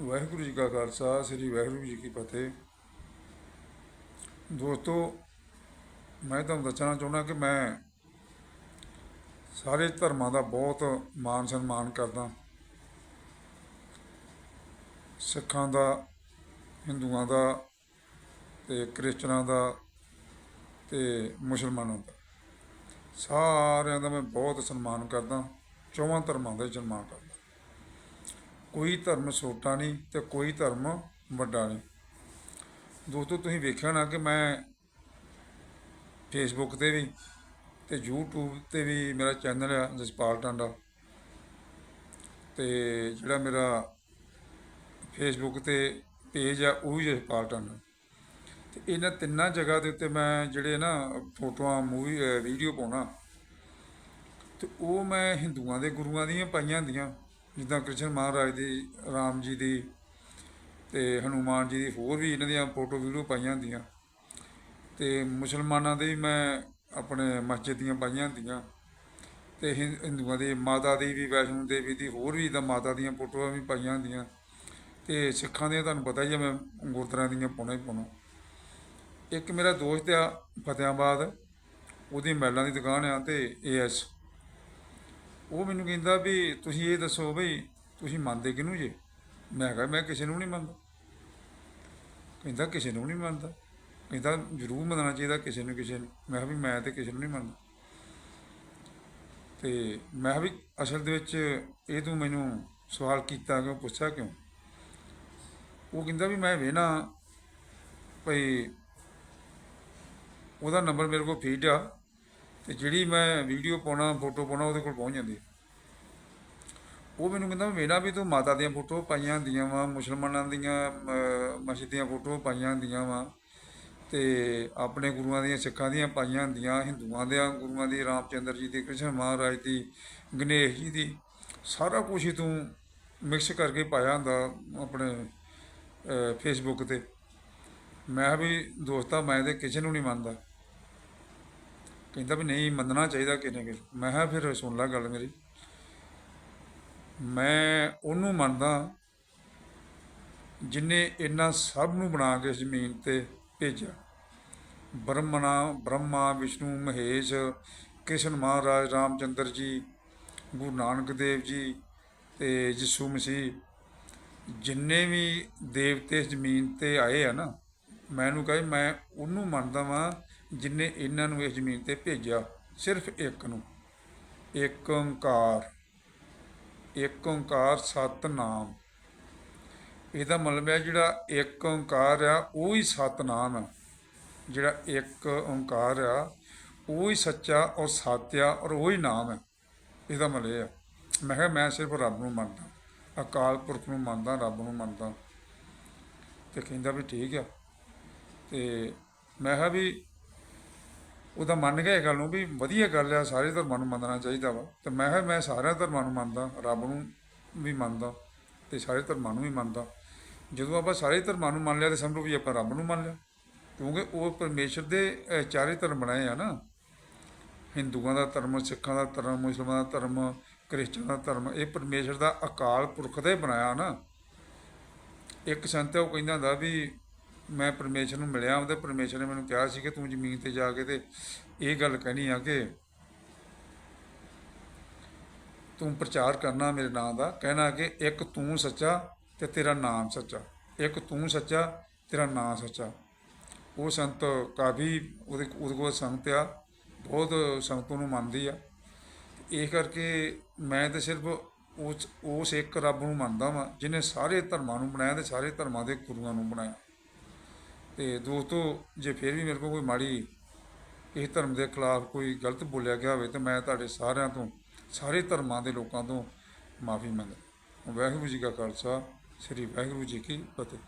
ਵਾਹਿਗੁਰੂ ਜੀ ਕਾ ਖਾਲਸਾ, ਸ੍ਰੀ ਵਾਹਿਗੁਰੂ ਜੀ ਕੀ ਫਤਿਹ। ਦੋਸਤੋ, ਮੈਂ ਤੁਹਾਨੂੰ ਦੱਸਣਾ ਚਾਹੁੰਦਾ ਕਿ ਮੈਂ ਸਾਰੇ ਧਰਮਾਂ ਦਾ ਬਹੁਤ ਮਾਨ ਸਨਮਾਨ ਕਰਦਾ। ਸਿੱਖਾਂ ਦਾ, ਹਿੰਦੂਆਂ ਦਾ ਤੇ ਕ੍ਰਿਸਚਨਾਂ ਦਾ ਤੇ ਮੁਸਲਮਾਨਾਂ ਦਾ। ਸਾਰਿਆਂ ਦਾ ਮੈਂ ਬਹੁਤ ਸਨਮਾਨ ਕਰਦਾ, ਚੌਵਾਂ ਧਰਮਾਂ ਦਾ ਸਨਮਾਨ ਕਰਦਾ। ਕੋਈ ਧਰਮ ਛੋਟਾ ਨਹੀਂ ਅਤੇ ਕੋਈ ਧਰਮ ਵੱਡਾ ਨਹੀਂ। ਦੋਸਤੋ, ਤੁਸੀਂ ਵੇਖਿਆ ਨਾ ਕਿ ਮੈਂ ਫੇਸਬੁੱਕ ਤੇ ਵੀ ਤੇ YouTube ਤੇ ਵੀ ਮੇਰਾ ਚੈਨਲ ਆ ਜਸਪਾਲ ਟਾਂਡਾ ਤੇ ਜਿਹੜਾ ਮੇਰਾ ਫੇਸਬੁੱਕ ਤੇ ਪੇਜ ਆ ਉਹ ਵੀ ਜਸਪਾਲ ਟਾਂਡਾ। ਤੇ ਇਹਨਾਂ ਤਿੰਨਾਂ ਜਗ੍ਹਾ ਦੇ ਉੱਤੇ ਮੈਂ ਜਿਹੜੇ ਨਾ ਫੋਟੋਆਂ, ਮੂਵੀ ਵੀਡੀਓ ਪਾਉਣਾ। ਤੇ ਉਹ ਮੈਂ ਹਿੰਦੂਆਂ ਦੇ ਗੁਰੂਆਂ ਦੀਆਂ ਪਾਈਆਂ ਹੁੰਦੀਆਂ। ਜਿੱਦਾਂ ਕ੍ਰਿਸ਼ਨ ਮਹਾਰਾਜ ਦੀ, ਰਾਮ ਜੀ ਦੀ ਤੇ ਹਨੂਮਾਨ ਜੀ ਦੀ ਹੋਰ ਵੀ ਇਹਨਾਂ ਦੀਆਂ ਫੋਟੋ ਵੀਡੀਓ ਪਾਈਆਂ ਹੁੰਦੀਆਂ। ਤੇ ਮੁਸਲਮਾਨਾਂ ਦੇ ਵੀ ਮੈਂ ਆਪਣੇ ਮਸਜਿਦ ਦੀਆਂ ਪਾਈਆਂ ਹੁੰਦੀਆਂ। ਤੇ ਹਿੰ- ਹਿੰਦੂਆਂ ਦੇ, ਮਾਤਾ ਦੀ ਵੀ, ਵੈਸ਼ਨੋ ਦੇਵੀ ਦੀ ਹੋਰ ਵੀ ਤਾਂ ਮਾਤਾ ਦੀਆਂ ਫੋਟੋਆਂ ਵੀ ਪਾਈਆਂ ਹੁੰਦੀਆਂ। ਤੇ ਸਿੱਖਾਂ ਦੀਆਂ ਤੁਹਾਨੂੰ ਪਤਾ ਹੀ ਆ, ਮੈਂ ਗੁਰਦੁਆਰਿਆਂ ਦੀਆਂ ਪਾਉਣਾ ਹੀ ਪਾਉਣਾ। ਇੱਕ ਮੇਰਾ ਦੋਸਤ ਆ ਫਤਿਆਬਾਦ, ਉਹਦੀ ਮੈਲਾਂ ਦੀ ਦੁਕਾਨ ਆ ਤੇ ਏਐਸ ਉਹ ਮੈਨੂੰ ਕਹਿੰਦਾ ਵੀ ਤੁਸੀਂ ਇਹ ਦੱਸੋ ਬਈ ਤੁਸੀਂ ਮੰਨਦੇ ਕਿਹਨੂੰ ਜੇ? ਮੈਂ ਕਿਹਾ, ਮੈਂ ਕਿਸੇ ਨੂੰ ਨਹੀਂ ਮੰਨਦਾ। ਕਹਿੰਦਾ, ਕਿਸੇ ਨੂੰ ਨਹੀਂ ਮੰਨਦਾ। ਕਹਿੰਦਾ, ਜ਼ਰੂਰ ਮੰਨਣਾ ਚਾਹੀਦਾ ਕਿਸੇ ਨੂੰ ਕਿਸੇ ਨੂੰ। ਮੈਂ ਕਿਹਾ ਵੀ ਮੈਂ ਤੇ ਕਿਸੇ ਨੂੰ ਨਹੀਂ ਮੰਨਦਾ। ਤੇ ਮੈਂ ਕਿਹਾ ਵੀ ਅਸਲ ਦੇ ਵਿੱਚ ਇਹ ਤੂੰ ਮੈਨੂੰ ਸਵਾਲ ਕੀਤਾ ਕਿਉਂ, ਪੁੱਛਿਆ ਕਿਉਂ? ਉਹ ਕਹਿੰਦਾ ਵੀ ਮੈਂ ਵੇਨਾ ਭਈ ਉਹਦਾ ਨੰਬਰ ਮੇਰੇ ਕੋਲ ਫੀਡ ਆ। ਤੇ ਜਿਹੜੀ ਮੈਂ ਵੀਡੀਓ ਪਾਉਣਾ ਫੋਟੋ ਪਾਉਣਾ ਉਹਦੇ ਕੋਲ ਪਹੁੰਚ ਜਾਂਦੀ। ਉਹ ਮੈਨੂੰ ਕਹਿੰਦਾ, ਮੇਰਾ ਵੀ ਤੂੰ ਮਾਤਾ ਦੀਆਂ ਫੋਟੋ ਪਾਈਆਂ ਹੁੰਦੀਆਂ ਵਾ, ਮੁਸਲਮਾਨਾਂ ਦੀਆਂ ਮਸਜਿਦ ਦੀਆਂ ਫੋਟੋ ਪਾਈਆਂ ਹੁੰਦੀਆਂ ਵਾ ਤੇ ਆਪਣੇ ਗੁਰੂਆਂ ਦੀਆਂ ਸਿੱਖਾਂ ਦੀਆਂ ਪਾਈਆਂ ਹੁੰਦੀਆਂ, ਹਿੰਦੂਆਂ ਦੇ ਗੁਰੂਆਂ ਦੀ, ਰਾਮਚੰਦਰ ਜੀ ਦੀ, ਕ੍ਰਿਸ਼ਨ ਮਹਾਰਾਜ ਦੀ, ਗਣੇਸ਼ ਜੀ ਦੀ। ਸਾਰਾ ਕੁਝ ਹੀ ਤੂੰ ਮਿਕਸ ਕਰਕੇ ਪਾਇਆ ਹੁੰਦਾ ਆਪਣੇ ਫੇਸਬੁੱਕ ਤੇ। ਮੈਂ ਵੀ ਦੋਸਤਾ, ਮੈਂ ਤੇ ਕਿਸੇ ਨੂੰ ਨਹੀਂ ਮੰਨਦਾ। ਕਹਿੰਦਾ ਵੀ ਨਹੀਂ, ਮੰਨਣਾ ਚਾਹੀਦਾ ਕਿਨੇ ਕਿ ਮੈਂ ਕਿਹਾ, ਫਿਰ ਸੁਣ ਲੈ ਗੱਲ ਮੇਰੀ। ਮੈਂ ਉਹਨੂੰ ਮੰਨਦਾ ਜਿਨੇ ਇਹਨਾਂ ਸਭ ਨੂੰ ਬਣਾ ਕੇ ਜ਼ਮੀਨ ਤੇ ਭੇਜਿਆ। ਬ੍ਰਹਮਣਾ, ਬ੍ਰਹਮਾ, ਵਿਸ਼ਨੂੰ, ਮਹੇਸ਼, ਕ੍ਰਿਸ਼ਨ ਮਹਾਰਾਜ, ਰਾਮਚੰਦਰ ਜੀ, ਗੁਰੂ ਨਾਨਕ ਦੇਵ ਜੀ ਤੇ ਯਿਸੂ ਮਸੀਹ। ਜਿੰਨੇ ਵੀ ਦੇਵਤੇ ਜ਼ਮੀਨ ਤੇ ਆਏ ਆ ਨਾ ਮੈਨੂੰ ਕਹੇ ਮੈਂ ਉਹਨੂੰ ਮੰਨਦਾ ਵਾਂ ਜਿਨੇ ਇਹਨਾਂ ਨੂੰ ਇਸ ਜ਼ਮੀਨ ਤੇ ਭੇਜਿਆ, ਸਿਰਫ ਇੱਕ ਨੂੰ। ਏਕ ਓੰਕਾਰ। ਏਕ ਓੰਕਾਰ ਸਤਨਾਮ। ਇਹਦਾ ਮਤਲਬ ਹੈ ਜਿਹੜਾ ਏਕ ਓੰਕਾਰ ਆ, ਉਹ ਹੀ ਸਤਨਾਮ ਆ। ਜਿਹੜਾ ਇੱਕ ਓੰਕਾਰ ਆ, ਉਹ ਹੀ ਸੱਚਾ ਔਰ ਸੱਚ ਆ ਔਰ ਉਹ ਹੀ ਨਾਮ ਹੈ ਇਹਦਾ ਮਤਲਬ ਇਹ ਆ। ਮੈਂ ਕਿਹਾ ਮੈਂ ਸਿਰਫ ਰੱਬ ਨੂੰ ਮੰਨਦਾ। ਅਕਾਲ ਪੁਰਖ ਨੂੰ ਮੰਨਦਾ, ਰੱਬ ਨੂੰ ਮੰਨਦਾ। ਤੇ ਕਹਿੰਦਾ ਵੀ ਠੀਕ ਆ। ਤੇ ਮੈਂ ਕਿਹਾ ਵੀ ਉਹਦਾ ਮੰਨ ਗਿਆ ਇਹ ਗੱਲ ਨੂੰ ਵੀ ਵਧੀਆ ਗੱਲ ਆ, ਸਾਰੇ ਧਰਮਾਂ ਨੂੰ ਮੰਨਣਾ ਚਾਹੀਦਾ ਵਾ। ਤੇ ਮੈਂ ਕਿਹਾ ਮੈਂ ਸਾਰਿਆਂ ਧਰਮਾਂ ਨੂੰ ਮੰਨਦਾ, ਰੱਬ ਨੂੰ ਵੀ ਮੰਨਦਾ ਤੇ ਸਾਰੇ ਧਰਮਾਂ ਨੂੰ ਵੀ ਮੰਨਦਾ। ਜਦੋਂ ਆਪਾਂ ਸਾਰੇ ਧਰਮਾਂ ਨੂੰ ਮੰਨ ਲਿਆ ਤੇ ਸਮਝੋ ਵੀ ਆਪਾਂ ਰੱਬ ਨੂੰ ਮੰਨ ਲਿਆ। ਕਿਉਂਕਿ ਉਹ ਪਰਮੇਸ਼ਰ ਦੇ ਚਾਰੇ ਧਰਮ ਬਣਾਏ ਆ ਨਾ। ਹਿੰਦੂਆਂ ਦਾ ਧਰਮ, ਸਿੱਖਾਂ ਦਾ ਧਰਮ, ਮੁਸਲਮਾਨਾਂ ਦਾ ਧਰਮ ਕ੍ਰਿਸਚਨ ਦਾ ਧਰਮ, ਇਹ ਪਰਮੇਸ਼ਰ ਦਾ ਅਕਾਲ ਪੁਰਖ ਦਾ ਹੀ ਬਣਾਇਆ ਨਾ। ਇੱਕ ਸੰਤ ਉਹ ਕਹਿੰਦਾ ਹੁੰਦਾ ਵੀ ਮੈਂ ਪਰਮੇਸ਼ਰ ਨੂੰ ਮਿਲਿਆ, ਉਹਦੇ ਪਰਮੇਸ਼ਰ ਨੇ ਮੈਨੂੰ ਕਿਹਾ ਸੀ ਕਿ ਤੂੰ ਜ਼ਮੀਨ ਤੇ ਜਾ ਕੇ ਤੇ ਇਹ ਗੱਲ ਕਹਿਣੀ ਆ ਕਿ ਤੂੰ ਪ੍ਰਚਾਰ ਕਰਨਾ ਮੇਰੇ ਨਾਂ ਦਾ, ਕਹਿਣਾ ਕਿ ਇੱਕ ਤੂੰ ਸੱਚਾ ਤੇ ਤੇਰਾ ਨਾਮ ਸੱਚਾ। ਇੱਕ ਤੂੰ ਸੱਚਾ, ਤੇਰਾ ਨਾਮ ਸੱਚਾ। ਉਹ ਸੰਤ ਕਾਫੀ ਉਹਦੇ ਉਹਦੇ ਕੋਲ ਸੰਗਤ ਆ, ਬਹੁਤ ਸੰਗਤ ਨੂੰ ਮੰਨਦੀ ਆ। ਇਹ ਕਰਕੇ ਮੈਂ ਤਾਂ ਸਿਰਫ ਉਸ ਉਸ ਇੱਕ ਰੱਬ ਨੂੰ ਮੰਨਦਾ ਵਾਂ, ਜਿਹਨੇ ਸਾਰੇ ਧਰਮਾਂ ਨੂੰ ਬਣਾਇਆ ਤੇ ਸਾਰੇ ਧਰਮਾਂ ਦੇ ਗੁਰੂਆਂ ਨੂੰ ਬਣਾਇਆ। ਅਤੇ ਦੋਸਤੋ, ਜੇ ਫਿਰ ਵੀ ਮੇਰੇ ਕੋਲ ਕੋਈ ਮਾੜੀ ਇਸ ਧਰਮ ਦੇ ਖਿਲਾਫ ਕੋਈ ਗਲਤ ਬੋਲਿਆ ਗਿਆ ਹੋਵੇ, ਤਾਂ ਮੈਂ ਤੁਹਾਡੇ ਸਾਰਿਆਂ ਤੋਂ, ਸਾਰੇ ਧਰਮਾਂ ਦੇ ਲੋਕਾਂ ਤੋਂ ਮਾਫੀ ਮੰਗਦਾ। ਵਾਹਿਗੁਰੂ ਜੀ ਕਾ ਖਾਲਸਾ, ਸ੍ਰੀ ਵਾਹਿਗੁਰੂ ਜੀ ਕੀ ਫਤਿਹ।